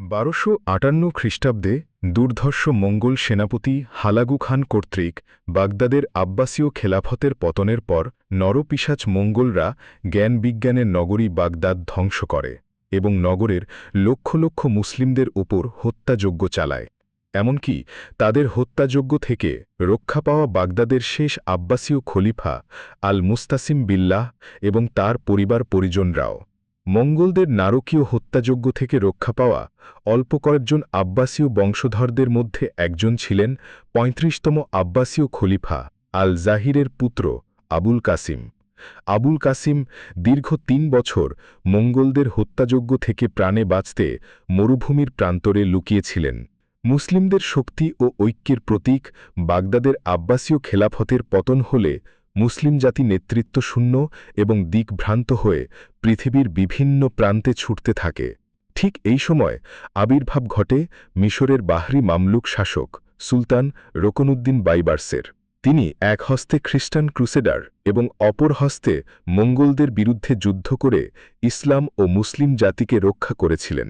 বারোশো আটান্ন খ্রিস্টাব্দে দুর্ধর্ষ মঙ্গল সেনাপতি হালাগু খান কর্তৃক বাগদাদের আব্বাসীয় খেলাফতের পতনের পর নরপিসাচ মঙ্গলরা জ্ঞান বিজ্ঞানের নগরী বাগদাদ ধ্বংস করে এবং নগরের লক্ষ লক্ষ মুসলিমদের ওপর হত্যাযজ্ঞ চালায়। এমনকি তাদের হত্যাযজ্ঞ থেকে রক্ষা পাওয়া বাগদাদের শেষ আব্বাসীয় খলিফা আল মুস্তাসিম বিল্লাহ এবং তার পরিবার পরিজনরাও। মঙ্গলদের নারকীয় হত্যাযজ্ঞ থেকে রক্ষা পাওয়া অল্প কয়েকজন আব্বাসীয় বংশধরদের মধ্যে একজন ছিলেন পঁয়ত্রিশতম আব্বাসীয় খলিফা আল জাহিরের পুত্র আবুল কাসিম। আবুল কাসিম দীর্ঘ তিন বছর মঙ্গলদের হত্যাযজ্ঞ থেকে প্রাণে বাঁচতে মরুভূমির প্রান্তরে লুকিয়েছিলেন। মুসলিমদের শক্তি ও ঐক্যের প্রতীক বাগদাদের আব্বাসীয় খেলাফতের পতন হলে মুসলিম জাতি নেতৃত্বশূন্য এবং দিকভ্রান্ত হয়ে পৃথিবীর বিভিন্ন প্রান্তে ছুটতে থাকে। ঠিক এই সময় আবির্ভাব ঘটে মিশরের বাহরি মামলুক শাসক সুলতান রকনুদ্দিন বাইবার্সের। তিনি এক হস্তে খ্রিস্টান ক্রুসেডার এবং অপর হস্তে মঙ্গলদের বিরুদ্ধে যুদ্ধ করে ইসলাম ও মুসলিম জাতিকে রক্ষা করেছিলেন।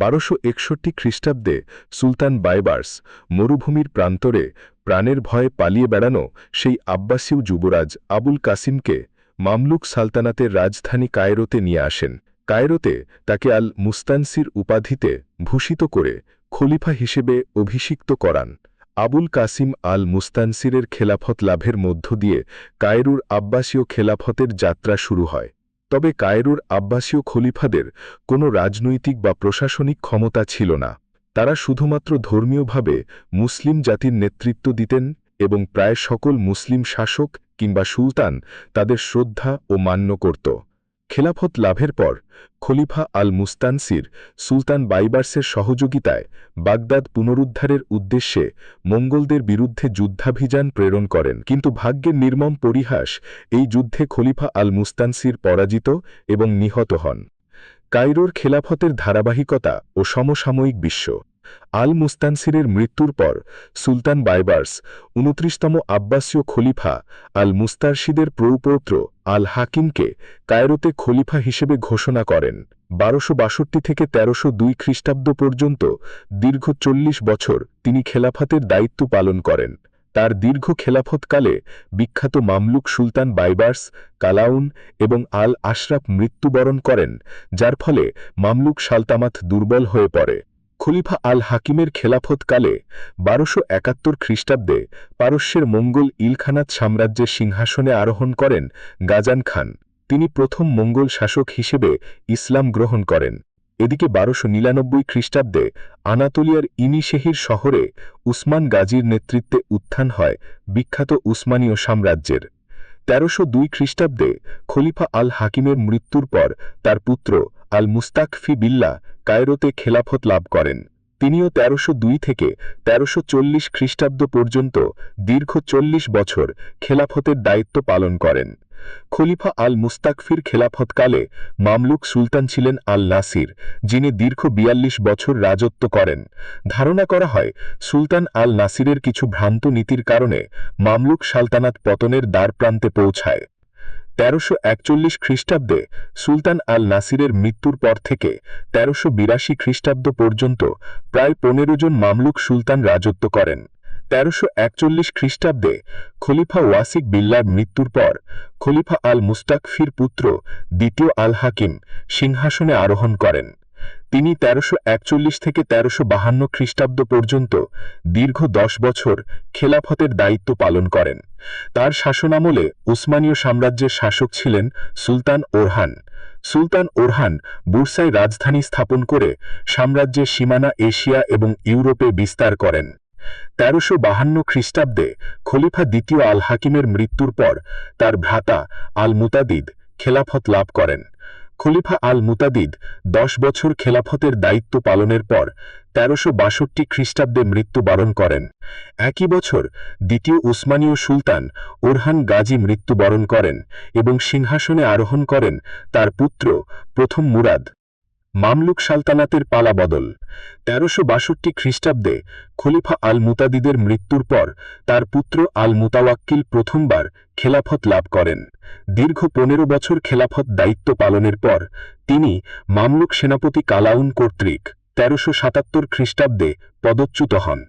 বারোশো একষট্টি খ্রিস্টাব্দে সুলতান বাইবার্স মরুভূমির প্রান্তরে প্রাণের ভয়ে পালিয়ে বেড়ানো সেই আব্বাসীয় যুবরাজ আবুল কাসিমকে মামলুক সালতানাতের রাজধানী কায়রোতে নিয়ে আসেন। কায়রোতে তাকে আল মুস্তানসির উপাধিতে ভূষিত করে খলিফা হিসেবে অভিষিক্ত করান। আবুল কাসিম আল মুস্তানসিরের খেলাফত লাভের মধ্য দিয়ে কায়রুর আব্বাসীয় খেলাফতের যাত্রা শুরু হয়। তবে কায়রুর আব্বাসীয় খলিফাদের কোনো রাজনৈতিক বা প্রশাসনিক ক্ষমতা ছিল না। তারা শুধুমাত্র ধর্মীয়ভাবে মুসলিম জাতির নেতৃত্ব দিতেন এবং প্রায় সকল মুসলিম শাসক কিংবা সুলতান তাদের শ্রদ্ধা ও মান্য করত। খেলাফত লাভের পর খলিফা আল মুস্তানসির সুলতান বাইবার্সের সহযোগিতায় বাগদাদ পুনরুদ্ধারের উদ্দেশ্যে মঙ্গলদের বিরুদ্ধে যুদ্ধাভিযান প্রেরণ করেন। কিন্তু ভাগ্যের নির্মম পরিহাস এই যুদ্ধে খলিফা আল মুস্তানসির পরাজিত এবং নিহত হন। কায়রোর খেলাফতের ধারাবাহিকতা ও সমসাময়িক বিশ্ব আল মুস্তানসিরের মৃত্যুর পর সুলতান বাইবার্স, উনত্রিশতম আব্বাসীয় খলিফা আল মুস্তারশিদের প্রৌপৌত্র আল হাকিমকে কায়রোতে খলিফা হিসেবে ঘোষণা করেন। বারোশো বাষট্টি থেকে তেরোশো দুই খ্রিস্টাব্দ পর্যন্ত দীর্ঘ চল্লিশ বছর তিনি খেলাফাতের দায়িত্ব পালন করেন। তার দীর্ঘ খেলাফতকালে বিখ্যাত মামলুক সুলতান বাইবার্স, কালাউন এবং আল আশরাফ মৃত্যুবরণ করেন, যার ফলে মামলুক সালতামাত দুর্বল হয়ে পড়ে। খলিফা আল হাকিমের খেলাফতকালে বারোশো একাত্তর খ্রিস্টাব্দে পারস্যের মঙ্গল ইলখানাত সাম্রাজ্যের সিংহাসনে আরোহণ করেন গাজান খান। তিনি প্রথম মঙ্গল শাসক হিসেবে ইসলাম গ্রহণ করেন। এদিকে বারোশো নিরানব্বই খ্রিস্টাব্দে আনাতোলিয়ার ইনিশেহির শহরে উসমান গাজীর নেতৃত্বে উত্থান হয় বিখ্যাত উসমানীয় সাম্রাজ্যের। তেরোশো দুই খ্রিস্টাব্দে খলিফা আল হাকিমের মৃত্যুর পর তার পুত্র আল মুস্তাকফি বিল্লা কায়রোতে খেলাফত লাভ করেন। তিনিও তেরোশো থেকে তেরোশো চল্লিশ খ্রিস্টাব্দ পর্যন্ত দীর্ঘ চল্লিশ বছর খেলাফতের দায়িত্ব পালন করেন। খলিফা আল মুস্তাকফির খেলাফতকালে মামলুক সুলতান ছিলেন আল নাসির, যিনি দীর্ঘ বিয়াল্লিশ বছর রাজত্ব করেন। ধারণা করা হয়, সুলতান আল নাসিরের কিছু ভ্রান্ত নীতির কারণে মামলুক সালতানাত পতনের দ্বারপ্রান্তে পৌঁছায়। তেরোশো একচল্লিশ খ্রিস্টাব্দে সুলতান আল নাসিরের মৃত্যুর পর থেকে তেরোশো বিরাশি খ্রিস্টাব্দ পর্যন্ত প্রায় পনেরো জন মামলুক সুলতান রাজত্ব করেন। তেরোশো একচল্লিশ খ্রিস্টাব্দে খলিফা ওয়াসিক বিল্লার মৃত্যুর পর খলিফা আল মুস্তাকফির পুত্র দ্বিতীয় আল হাকিম সিংহাসনে আরোহণ করেন। তিনি তেরোশো একচল্লিশ থেকে তেরোশো বাহান্ন খ্রিস্টাব্দ পর্যন্ত দীর্ঘ দশ বছর খেলাফতের দায়িত্ব পালন করেন। তার শাসনামলে উসমানীয় সাম্রাজ্যের শাসক ছিলেন সুলতান ওরহান। সুলতান ওরহান বুরসায় রাজধানী স্থাপন করে সাম্রাজ্যের সীমানা এশিয়া এবং ইউরোপে বিস্তার করেন। তেরোশো বাহান্ন খ্রিস্টাব্দে খলিফা দ্বিতীয় আল হাকিমের মৃত্যুর পর তার ভ্রাতা আল মুতাদিদ খেলাফত লাভ করেন। খলিফা আল মুতাদিদ দশ বছর খেলাফতের দায়িত্ব পালনের পর তেরোশো বাষট্টি খ্রিস্টাব্দে মৃত্যুবরণ করেন। একই বছর দ্বিতীয় উসমানীয় সুলতান ওরহান গাজী মৃত্যুবরণ করেন এবং সিংহাসনে আরোহণ করেন তার পুত্র প্রথম মুরাদ। মামলুক সালতানাতের পালা বদল। তেরোশো বাষট্টি খ্রিস্টাব্দে খলিফা আল মুতাদিদের মৃত্যুর পর তার পুত্র আল মুতাওয়াক্কিল প্রথমবার খেলাফত লাভ করেন। দীর্ঘ পনেরো বছর খেলাফত দায়িত্ব পালনের পর তিনি মামলুক সেনাপতি কালাউন কর্তৃক তেরোশো সাতাত্তর খ্রিস্টাব্দে পদচ্যুত হন।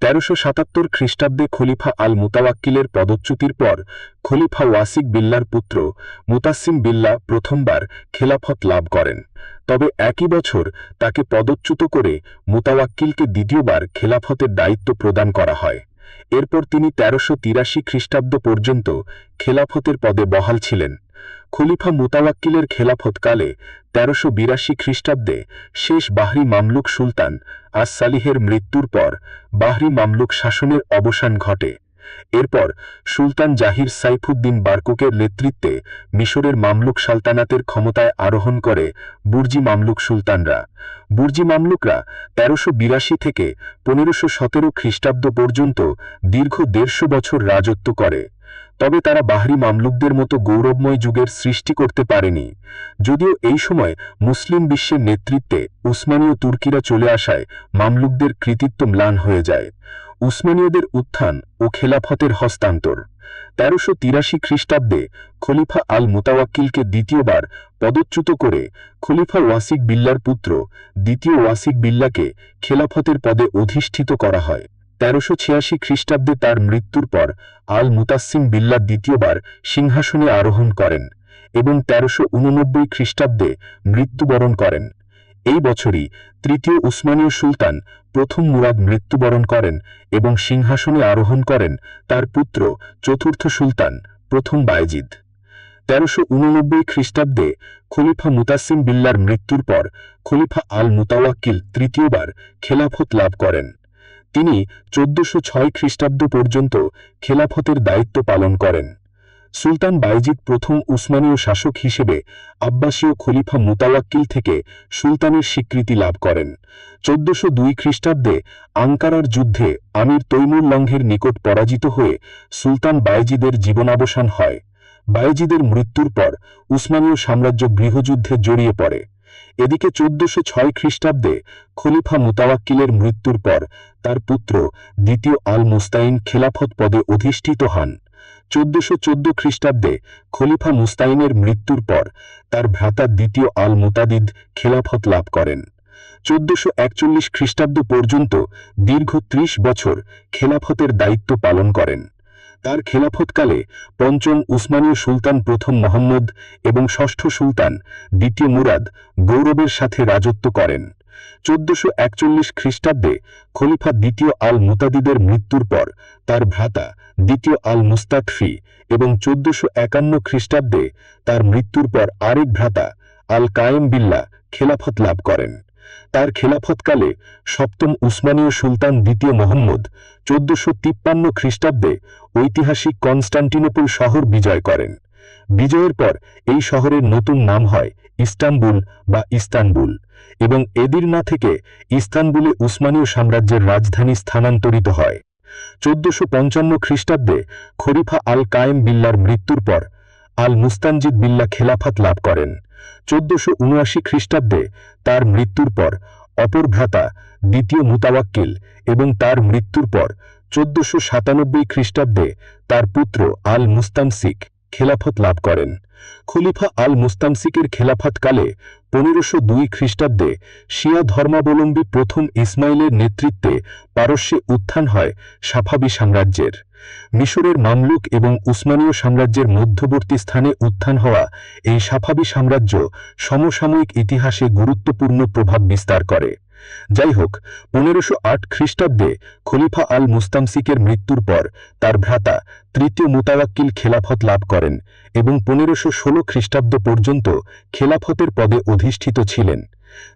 তেরোশো সাতাত্তর খ্রিস্টাব্দে খলিফা আল মুতাওয়াক্কিলের পদচ্যুতির পর খলিফা ওয়াসিক বিল্লার পুত্র মুতাসিম বিল্লা প্রথমবার খেলাফত লাভ করেন। তবে একই বছর তাকে পদচ্যুত করে মুতাওয়াক্কিলকে দ্বিতীয়বার খেলাফতের দায়িত্ব প্রদান করা হয়। এরপর তিনি তেরোশো তিরাশি খ্রিস্টাব্দ পর্যন্ত খেলাফতের পদে বহাল ছিলেন। খলিফা মুতাওয়াক্কিলের খেলাফতকালে তেরোশো বিরাশি খ্রিস্টাব্দে শেষ বাহরি মামলুক সুলতান আস সালিহের মৃত্যুর পর বাহরি মামলুক শাসনের অবসান ঘটে। এরপর সুলতান জাহির সাইফুদ্দিন বার্কুকের নেতৃত্বে মিশরের মামলুক সালতানাতের ক্ষমতায় আরোহণ করে বুর্জি মামলুক সুলতানরা। বুর্জি মামলুকরা তেরোশো বিরাশি থেকে পনেরোশো সতেরো খ্রিস্টাব্দ পর্যন্ত দীর্ঘ দেড়শো বছর রাজত্ব করে। তবে তারা বাহরি মামলুকদের মতো গৌরবময় যুগের সৃষ্টি করতে পারেনি। যদিও এই সময় মুসলিম বিশ্বের নেতৃত্বে উসমানীয় তুর্কিরা চলে আসায় মামলুকদের কৃতিত্ব ম্লান হয়ে যায়। উসমানীয়দের উত্থান ও খেলাফতের হস্তান্তর। তেরোশো তিরাশি খ্রিস্টাব্দে খলিফা আল মুতাওয়াক্কিলকে দ্বিতীয়বার পদচ্যুত করে খলিফা ওয়াসিক বিল্লার পুত্র দ্বিতীয় ওয়াসিক বিল্লাকে খেলাফতের পদে অধিষ্ঠিত করা হয়। তেরোশো ছিয়াশি খ্রিস্টাব্দে তার মৃত্যুর পর আল মুতাসিম বিল্লা দ্বিতীয়বার সিংহাসনে আরোহণ করেন এবং তেরোশো উননব্বই খ্রিস্টাব্দে মৃত্যুবরণ করেন। এই বছরই তৃতীয় উসমানীয় সুলতান প্রথম মুরাদ মৃত্যুবরণ করেন এবং সিংহাসনে আরোহণ করেন তার পুত্র চতুর্থ সুলতান প্রথম বায়েজিদ। তেরোশো উননব্বই খ্রিস্টাব্দে খলিফা মুতাসিম বিল্লার মৃত্যুর পর খলিফা আল মুতাওয়াক্কিল তৃতীয়বার খেলাফত লাভ করেন। তিনি চোদ্দশো ছয় খ্রিস্টাব্দ পর্যন্ত খেলাফতের দায়িত্ব পালন করেন। সুলতান বাইজিদ প্রথম উসমানীয় শাসক হিসেবে আব্বাসীয় খলিফা মুতাওয়াক্কিল থেকে সুলতানের স্বীকৃতি লাভ করেন। চোদ্দশো দুই খ্রিস্টাব্দে আঙ্কারার যুদ্ধে আমির তৈমুরলঙ্ঘের নিকট পরাজিত হয়ে সুলতান বাইজিদের জীবনাবসান হয়। বাইজিদের মৃত্যুর পর উসমানীয় সাম্রাজ্য গৃহযুদ্ধে জড়িয়ে পড়ে। এদিকে চোদ্দশো ছয় খ্রিস্টাব্দে খলিফা মুতাওয়াক্কিলের মৃত্যুর পর তার পুত্র দ্বিতীয় আল মুস্তাইন খেলাফত পদে অধিষ্ঠিত হন। চোদ্দশো চোদ্দ খ্রিস্টাব্দে খলিফা মুস্তাইনের মৃত্যুর পর তার ভ্রাতা দ্বিতীয় আল মুতাদিদ খেলাফত লাভ করেন। চোদ্দশো একচল্লিশ খ্রিস্টাব্দ পর্যন্ত দীর্ঘ ত্রিশ বছর খেলাফতের দায়িত্ব পালন করেন। তার খেলাফতকালে পঞ্চম উসমানীয় সুলতান প্রথম মোহাম্মদ এবং ষষ্ঠ সুলতান দ্বিতীয় মুরাদ গৌরবের সাথে রাজত্ব করেন। চোদ্দশো একচল্লিশ খ্রিস্টাব্দে খলিফা দ্বিতীয় আল মুতাদিদের মৃত্যুর পর তার ভ্রাতা দ্বিতীয় আল মুস্তাকফি এবং চোদ্দশো একান্ন খ্রিস্টাব্দে তার মৃত্যুর পর আরেক ভ্রাতা আল কায়েম বিল্লা খেলাফত লাভ করেন। তার খেলাফতকালে সপ্তম উসমানীয় সুলতান দ্বিতীয় মোহাম্মদ চোদ্দশো তিপ্পান্ন খ্রিস্টাব্দে ঐতিহাসিক কনস্টান্টিনোপল শহর বিজয় করেন। বিজয়ের পর এই শহরের নতুন নাম হয় ইস্তানবুল বা ইস্তানবুল এবং এদিরনা থেকে ইস্তানবুলে উসমানীয় সাম্রাজ্যের রাজধানী স্থানান্তরিত হয়। চোদ্দশো পঞ্চান্ন খ্রিস্টাব্দে খরিফা আল কায়েম বিল্লার মৃত্যুর পর আল মুস্তানজিদ বিল্লা খেলাফত লাভ করেন। চোদ্দশো উনআশি খ্রিস্টাব্দে তার মৃত্যুর পর অপর ভ্রাতা দ্বিতীয় মুতাওয়াক্কিল এবং তার মৃত্যুর পর চোদ্দশো সাতানব্বই খ্রিস্টাব্দে তার পুত্র আল মুস্তামসিক খেলাফত লাভ করেন। খলিফা আল মুস্তামসিকের খেলাফাতকালে পনেরোশো দুই খ্রিস্টাব্দে শিয়া ধর্মাবলম্বী প্রথম ইসমাইলের নেতৃত্বে পারস্যে উত্থান হয় সাফাবি সাম্রাজ্যের। মিশরের মামলুক এবং উসমানীয় সাম্রাজ্যের মধ্যবর্তী স্থানে উত্থান হওয়া এই সাফাবি সাম্রাজ্য সমসাময়িক ইতিহাসে গুরুত্বপূর্ণ প্রভাব বিস্তার করে। যাই হোক পনেরোশো আট খ্রিস্টাব্দে খলিফা আল মুস্তামসিকের মৃত্যুর পর তার ভ্রাতা তৃতীয় মোতাবাক্কিল খেলাফত লাভ করেন এবং পনেরোশো ষোলো খ্রিস্টাব্দ পর্যন্ত খেলাফতের পদে অধিষ্ঠিত ছিলেন।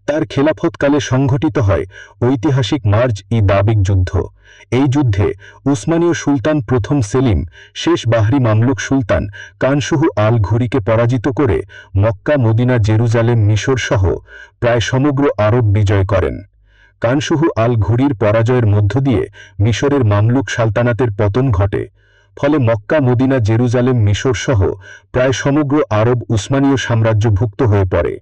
তার খেলাফতকালে সংঘটিত হয় ঐতিহাসিক মার্জ ই দাবিক যুদ্ধ। এই যুদ্ধে উসমানীয় সুলতান প্রথম সেলিম, শেষ বাহরি মামলুক সুলতান কানসুহু আল ঘুরিকে পরাজিত করে মক্কা, মদিনা, জেরুজালেম, মিশর সহ প্রায় সমগ্র আরব বিজয় করেন। কানসুহু আল ঘুরির পরাজয়ের মধ্য দিয়ে মিশরের মামলুক সালতানাতের পতন ঘটে। ফলে মক্কা, মদিনা, জেরুজালেম, মিশর সহ প্রায় সমগ্র আরব উসমানীয় সাম্রাজ্যভুক্ত হয়ে পড়ে।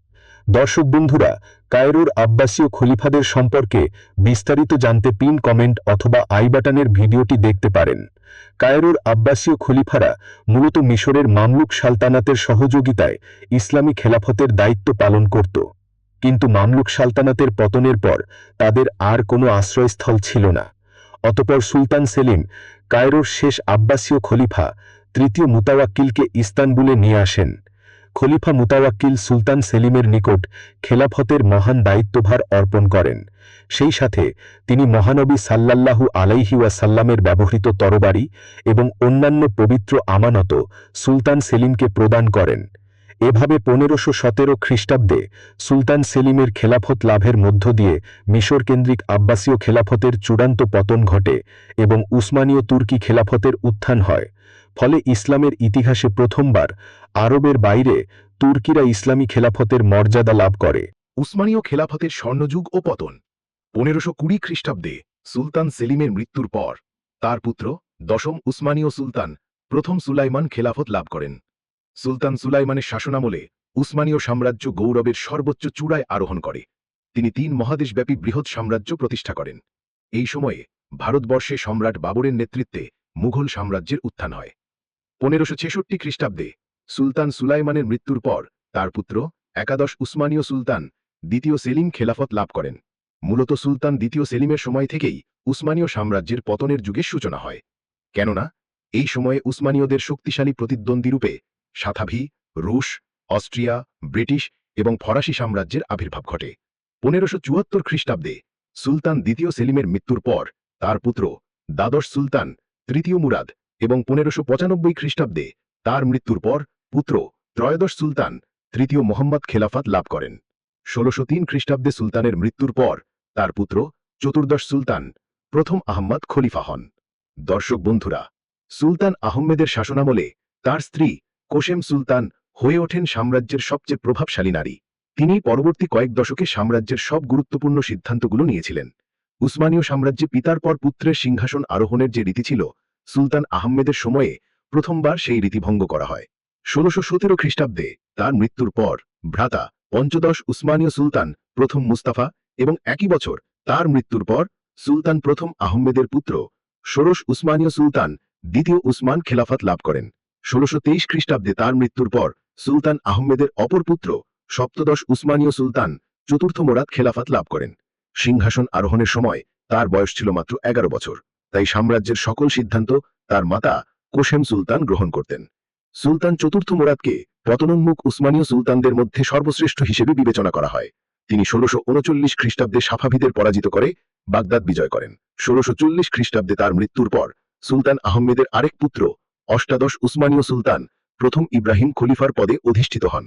দর্শক বন্ধুরা, কায়রোর আব্বাসীয় খলিফাদের সম্পর্কে বিস্তারিত জানতে পিন কমেন্ট অথবা আই বাটনের ভিডিওটি দেখতে পারেন। কায়রোর আব্বাসীয় খলিফারা মূলত মিশরের মামলুক সালতানাতের সহযোগিতায় ইসলামী খেলাফতের দায়িত্ব পালন করত। কিন্তু মামলুক সালতানাতের পতনের পর তাদের আর কোনো আশ্রয়স্থল ছিল না। অতপর সুলতান সেলিম, কায়রোর শেষ আব্বাসীয় খলিফা, তৃতীয় মুতাওয়াক্কিলকে ইস্তানবুলে নিয়ে আসেন। খলিফা মুতাওয়াক্কিল সুলতান সেলিমের নিকট খেলাফতের মহান দায়িত্বভার অর্পণ করেন। সেই সাথে তিনি মহানবী সাল্লাল্লাহু আলাইহি ওয়াসাল্লামের ব্যবহৃত তরবারি এবং অন্যান্য পবিত্র আমানত সুলতান সেলিমকে প্রদান করেন। এভাবে পনেরোশো সতেরো খ্রিস্টাব্দে সুলতান সেলিমের খেলাফত লাভের মধ্য দিয়ে মিশর কেন্দ্রিক আব্বাসীয় খেলাফতের চূড়ান্ত পতন ঘটে এবং উসমানীয় তুর্কি খেলাফতের উত্থান হয়। ফলে ইসলামের ইতিহাসে প্রথমবার আরবের বাইরে তুর্কিরা ইসলামী খেলাফতের মর্যাদা লাভ করে। উসমানীয় খেলাফতের স্বর্ণযুগ ও পতন। পনেরোশো কুড়ি খ্রিস্টাব্দে সুলতান সেলিমের মৃত্যুর পর তার পুত্র দশম উসমানীয় সুলতান প্রথম সুলাইমান খেলাফত লাভ করেন। সুলতান সুলাইমানের শাসনামলে উসমানীয় সাম্রাজ্য গৌরবের সর্বোচ্চ চূড়ায় আরোহণ করে। তিনি তিন মহাদেশব্যাপী বৃহৎ সাম্রাজ্য প্রতিষ্ঠা করেন। এই সময়ে ভারতবর্ষে সম্রাট বাবরের নেতৃত্বে মুঘল সাম্রাজ্যের উত্থান হয়। পনেরোশো ছেষট্টি খ্রিস্টাব্দে সুলতান সুলাইমানের মৃত্যুর পর তার পুত্র, একাদশ উসমানীয় সুলতান, দ্বিতীয় সেলিম খেলাফত লাভ করেন। মূলত সুলতান দ্বিতীয় সেলিমের সময় থেকেই উসমানীয় সাম্রাজ্যের পতনের যুগের সূচনা হয়। কেননা, এই সময়ে উসমানীয়দের শক্তিশালী প্রতিদ্বন্দ্বীরূপে সাথাভি, রুশ, অস্ট্রিয়া, ব্রিটিশ এবং ফরাসি সাম্রাজ্যের আবির্ভাব ঘটে। পনেরোশো চুয়াত্তর খ্রিস্টাব্দে সুলতান দ্বিতীয় সেলিমের মৃত্যুর পর তার পুত্র দ্বাদশ সুলতান, তৃতীয় মুরাদ এবং পনেরোশো পঁচানব্বই খ্রিস্টাব্দে তার মৃত্যুর পর পুত্র ত্রয়োদশ সুলতান, তৃতীয় মোহাম্মদ খেলাফাত লাভ করেন। ষোলশো তিন খ্রিস্টাব্দে সুলতানের মৃত্যুর পর তার পুত্র চতুর্দশ সুলতান, প্রথম আহম্মদ খলিফা হন। দর্শক বন্ধুরা, সুলতান আহমেদের শাসনামলে তার স্ত্রী কোশেম সুলতান হয়ে ওঠেন সাম্রাজ্যের সবচেয়ে প্রভাবশালী নারী। তিনি পরবর্তী কয়েক দশকে সাম্রাজ্যের সব গুরুত্বপূর্ণ সিদ্ধান্তগুলো নিয়েছিলেন। উসমানীয় সাম্রাজ্যে পিতার পর পুত্রের সিংহাসন আরোহণের যে রীতি ছিল, সুলতান আহমেদের সময়ে প্রথমবার সেই রীতি ভঙ্গ করা হয়। ষোলশো সতেরো খ্রিস্টাব্দে তার মৃত্যুর পর ভ্রাতা পঞ্চদশ উসমানীয় সুলতান প্রথম মুস্তাফা এবং একই বছর তার মৃত্যুর পর সুলতান প্রথম আহমেদের পুত্র ষোড়শ উসমানীয় সুলতান দ্বিতীয় উসমান খেলাফত লাভ করেন। ষোলশো তেইশ খ্রিস্টাব্দে তার মৃত্যুর পর সুলতান আহমেদের অপর পুত্র সপ্তদশ উসমানীয় সুলতান চতুর্থ মোরাদ খেলাফত লাভ করেন। সিংহাসন আরোহণের সময় তার বয়স ছিল মাত্র এগারো বছর, তাই সাম্রাজ্যের সকল সিদ্ধান্ত তার মাতা কোশেম সুলতান গ্রহণ করতেন। সুলতান চতুর্থ মোরাদকে পতনোন্মুখ উসমানীয় সুলতানদের মধ্যে সর্বশ্রেষ্ঠ হিসেবে বিবেচনা করা হয়। তিনি ষোলশো উনচল্লিশ খ্রিস্টাব্দে সাফাভিদের পরাজিত করে বাগদাদ বিজয় করেন। ষোলশো চল্লিশ খ্রিস্টাব্দে তার মৃত্যুর পর সুলতান আহমেদের আরেক পুত্র অষ্টাদশ উসমানীয় সুলতান প্রথম ইব্রাহিম খলিফার পদে অধিষ্ঠিত হন।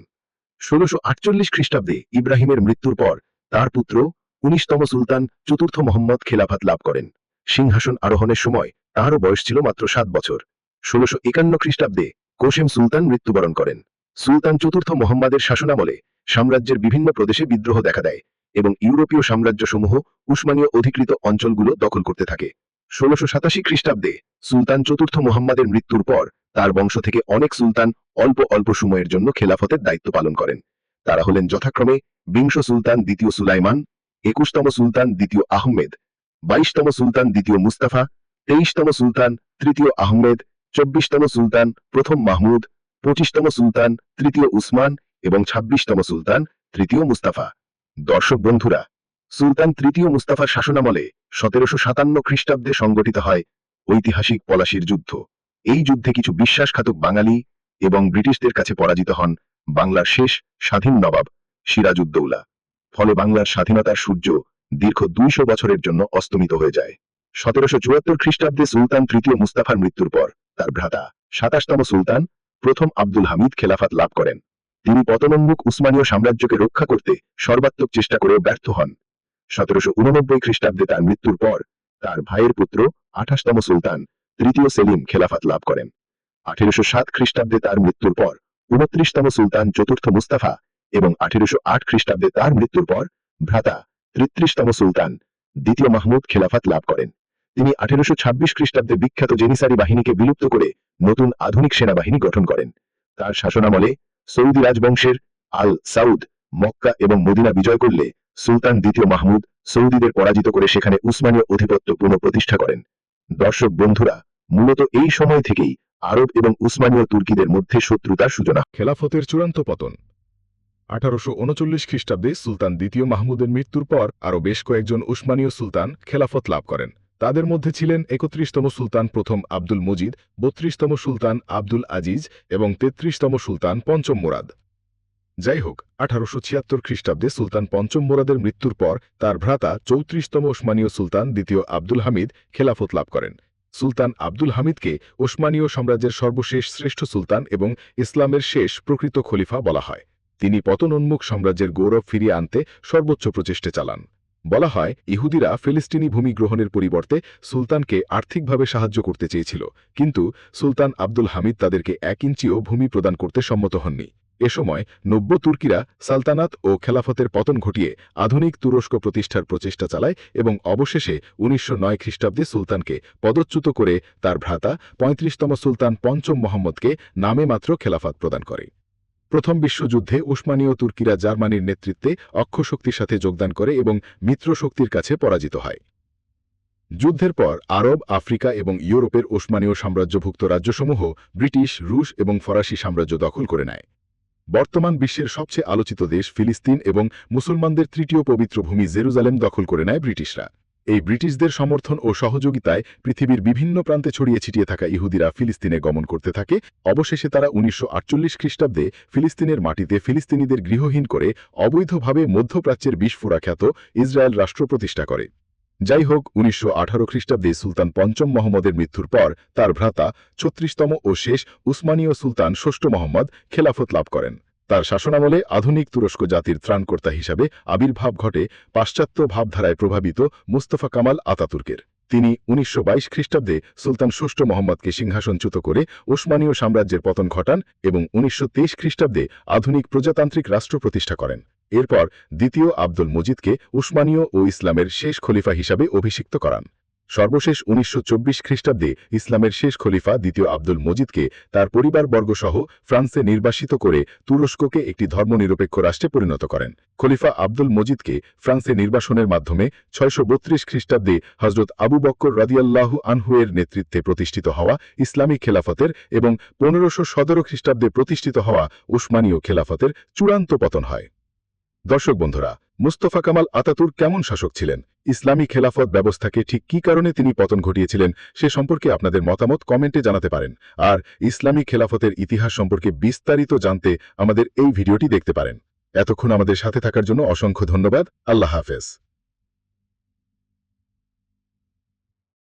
ষোলশো আটচল্লিশ খ্রিস্টাব্দে ইব্রাহিমের মৃত্যুর পর তার পুত্র উনিশতম সুলতান চতুর্থ মোহাম্মদ খেলাফত লাভ করেন। সিংহাসন আরোহণের সময় তাঁরও বয়স ছিল মাত্র সাত বছর। ষোলশো একান্ন খ্রিস্টাব্দে কোশেম সুলতান মৃত্যুবরণ করেন। সুলতান চতুর্থ মোহাম্মদের শাসনামলে সাম্রাজ্যের বিভিন্ন প্রদেশে বিদ্রোহ দেখা দেয় এবং ইউরোপীয় সাম্রাজ্যসমূহ উসমানীয় অধিকৃত অঞ্চলগুলো দখল করতে থাকে। ষোলশো সাতাশি খ্রিস্টাব্দে সুলতান চতুর্থ মোহাম্মদের মৃত্যুর পর তার বংশ থেকে অনেক সুলতান অল্প অল্প সময়ের জন্য খেলাফতের দায়িত্ব পালন করেন। তারা হলেন যথাক্রমে বিংশ সুলতান দ্বিতীয় সুলাইমান, একুশতম সুলতান দ্বিতীয় আহমেদ, বাইশতম সুলতান দ্বিতীয় মুস্তাফা, তেইশতম সুলতান তৃতীয় আহমেদ, চব্বিশতম সুলতান প্রথম মাহমুদ, পঁচিশতম সুলতান তৃতীয় উসমান এবং ছাব্বিশতম সুলতান তৃতীয় মুস্তাফা। দর্শক বন্ধুরা, সুলতান তৃতীয় মুস্তাফার শাসনামলে সতেরোশো সাতান্ন খ্রিস্টাব্দে সংগঠিত হয় ঐতিহাসিক পলাশির যুদ্ধ। এই যুদ্ধে কিছু বিশ্বাসঘাতক বাঙালি এবং ব্রিটিশদের কাছে পরাজিত হন বাংলার শেষ স্বাধীন নবাব সিরাজউদ্দৌলা। ফলে বাংলার স্বাধীনতার সূর্য দীর্ঘ দুইশো বছরের জন্য অস্তমিত হয়ে যায়। সতেরোশো চুয়াত্তর খ্রিস্টাব্দে সুলতান তৃতীয় মুস্তাফার মৃত্যুর পর তার ভ্রাতা, সাতাশতম সুলতান, প্রথম আব্দুল হামিদ খেলাফত লাভ করেন। তিনি পতনোন্মুখ উসমানীয় সাম্রাজ্যকে রক্ষা করতে সর্বাত্মক চেষ্টা করেও ব্যর্থ হন। সতেরোশো উননব্বই খ্রিস্টাব্দে তার মৃত্যুর পর তার ভাইয়ের পুত্র আঠাশতম সুলতান, তৃতীয় সেলিম খেলাফত লাভ করেন। আঠেরোশো সাত খ্রিস্টাব্দে তার মৃত্যুর পর উনত্রিশতম সুলতান চতুর্থ মুস্তাফা এবং আঠেরোশো আট খ্রিস্টাব্দে তার মৃত্যুর পর ভ্রাতা তেত্রিশতম সুলতান দ্বিতীয় মাহমুদ খেলাফত লাভ করেন। তিনি আঠেরোশো ছাব্বিশ খ্রিস্টাব্দে বিখ্যাত জেনিসারি বাহিনীকে বিলুপ্ত করে নতুন আধুনিক সেনাবাহিনী গঠন করেন। তার শাসনামলে সৌদি রাজবংশের আল সাউদ, মক্কা এবং মদিনা বিজয় করলে সুলতান দ্বিতীয় মাহমুদ সৌদিদের পরাজিত করে সেখানে উসমানীয় অধিপত্য পুনঃপ্রতিষ্ঠা করেন। দর্শক বন্ধুরা, মূলত এই সময় থেকেই আরব এবং উসমানীয় তুর্কিদের মধ্যে শত্রুতার সূচনা। খেলাফতের চূড়ান্ত পতন। আঠারোশো উনচল্লিশ খ্রিস্টাব্দে সুলতান দ্বিতীয় মাহমুদের মৃত্যুর পর আরও বেশ কয়েকজন উসমানীয় সুলতান খেলাফত লাভ করেন। তাদের মধ্যে ছিলেন একত্রিশতম সুলতান প্রথম আব্দুল মজিদ, বত্রিশতম সুলতান আব্দুল আজিজ এবং তেত্রিশতম সুলতান পঞ্চম মুরাদ। যাই হোক আঠারোশো ছিয়াত্তর খ্রিস্টাব্দে সুলতান পঞ্চম মোরাদের মৃত্যুর পর তার ভ্রাতা চৌত্রিশতম ওসমানীয় সুলতান দ্বিতীয় আব্দুল হামিদ খেলাফত লাভ করেন। সুলতান আব্দুল হামিদকে ওসমানীয় সাম্রাজ্যের সর্বশেষ শ্রেষ্ঠ সুলতান এবং ইসলামের শেষ প্রকৃত খলিফা বলা হয়। তিনি পতনোন্মুখ সাম্রাজ্যের গৌরব ফিরিয়ে আনতে সর্বোচ্চ প্রচেষ্টা চালান। বলা হয়, ইহুদিরা ফিলিস্তিনি ভূমি গ্রহণের পরিবর্তে সুলতানকে আর্থিকভাবে সাহায্য করতে চেয়েছিল, কিন্তু সুলতান আব্দুল হামিদ তাদেরকে এক ইঞ্চিও ভূমি প্রদান করতে সম্মত হননি। এ সময় নব্য তুর্কিরা সালতানাত ও খেলাফতের পতন ঘটিয়ে আধুনিক তুরস্ক প্রতিষ্ঠার প্রচেষ্টা চালায় এবং অবশেষে উনিশশো নয় খ্রিস্টাব্দে সুলতানকে পদচ্যুত করে তার ভ্রাতা পঁয়ত্রিশতম সুলতান পঞ্চম মোহাম্মদকে নামে মাত্র খেলাফত প্রদান করে। প্রথম বিশ্বযুদ্ধে উসমানীয় তুর্কিরা জার্মানির নেতৃত্বে অক্ষশক্তির সাথে যোগদান করে এবং মিত্রশক্তির কাছে পরাজিত হয়। যুদ্ধের পর আরব, আফ্রিকা এবং ইউরোপের ওসমানীয় সাম্রাজ্যভুক্ত রাজ্যসমূহ ব্রিটিশ, রুশ এবং ফরাসি সাম্রাজ্য দখল করে নেয়। বর্তমান বিশ্বের সবচেয়ে আলোচিত দেশ ফিলিস্তিন এবং মুসলমানদের তৃতীয় পবিত্র ভূমি জেরুজালেম দখল করে নেয় ব্রিটিশরা। এই ব্রিটিশদের সমর্থন ও সহযোগিতায় পৃথিবীর বিভিন্ন প্রান্তে ছড়িয়ে ছিটিয়ে থাকা ইহুদিরা ফিলিস্তিনে গমন করতে থাকে। অবশেষে তারা উনিশশো আটচল্লিশ খ্রিস্টাব্দে ফিলিস্তিনের মাটিতে ফিলিস্তিনিদের গৃহহীন করে অবৈধভাবে মধ্যপ্রাচ্যের বিস্ফোরা খ্যাত ইসরায়েল রাষ্ট্র প্রতিষ্ঠা করে। যাই হোক উনিশশো আঠারো খ্রিস্টাব্দে সুলতান পঞ্চম মোহাম্মদের মৃত্যুর পর তার ভ্রাতা, ছত্রিশতম ও শেষ উসমানীয় সুলতান ষষ্ঠ মোহাম্মদ খেলাফত লাভ করেন। তার শাসনামলে আধুনিক তুরস্ক জাতির ত্রাণকর্তা হিসাবে আবির্ভাব ঘটে পাশ্চাত্য ভাবধারায় প্রভাবিত মুস্তফা কামাল আতাতুর্কের। তিনি উনিশশো বাইশ খ্রিস্টাব্দে সুলতান ষষ্ঠ মোহাম্মদকে সিংহাসনচ্যুত করে ওসমানীয় সাম্রাজ্যের পতন ঘটান এবং উনিশশো তেইশ খ্রিস্টাব্দে আধুনিক প্রজাতান্ত্রিক রাষ্ট্র প্রতিষ্ঠা করেন। এরপর দ্বিতীয় আব্দুল মজিদকে উসমানীয় ও ইসলামের শেষ খলিফা হিসাবে অভিষিক্ত করান। সর্বশেষ উনিশশো চব্বিশ খ্রিস্টাব্দে ইসলামের শেষ খলিফা দ্বিতীয় আব্দুল মজিদকে তার পরিবারবর্গসহ ফ্রান্সে নির্বাসিত করে তুরস্ককে একটি ধর্মনিরপেক্ষ রাষ্ট্রে পরিণত করেন। খলিফা আব্দুল মজিদকে ফ্রান্সে নির্বাসনের মাধ্যমে ছয়শো বত্রিশ খ্রিস্টাব্দে হজরত আবু বক্কর রাদিয়াল্লাহু আনহুয়ের নেতৃত্বে প্রতিষ্ঠিত হওয়া ইসলামী খেলাফতের এবং পনেরোশো সতেরো খ্রিস্টাব্দে প্রতিষ্ঠিত হওয়া উসমানীয় খেলাফতের চূড়ান্ত পতন হয়। দর্শক বন্ধুরা, মুস্তফা কামাল আতাতুর কেমন শাসক ছিলেন? ইসলামী খেলাফত ব্যবস্থাকে ঠিক কি কারণে তিনি পতন ঘটিয়েছিলেন, সে সম্পর্কে আপনাদের মতামত কমেন্টে জানাতে পারেন। আর ইসলামী খেলাফতের ইতিহাস সম্পর্কে বিস্তারিত জানতে আমাদের এই ভিডিওটি দেখতে পারেন। এতক্ষণ আমাদের সাথে থাকার জন্য অসংখ্য ধন্যবাদ। আল্লাহ হাফেজ।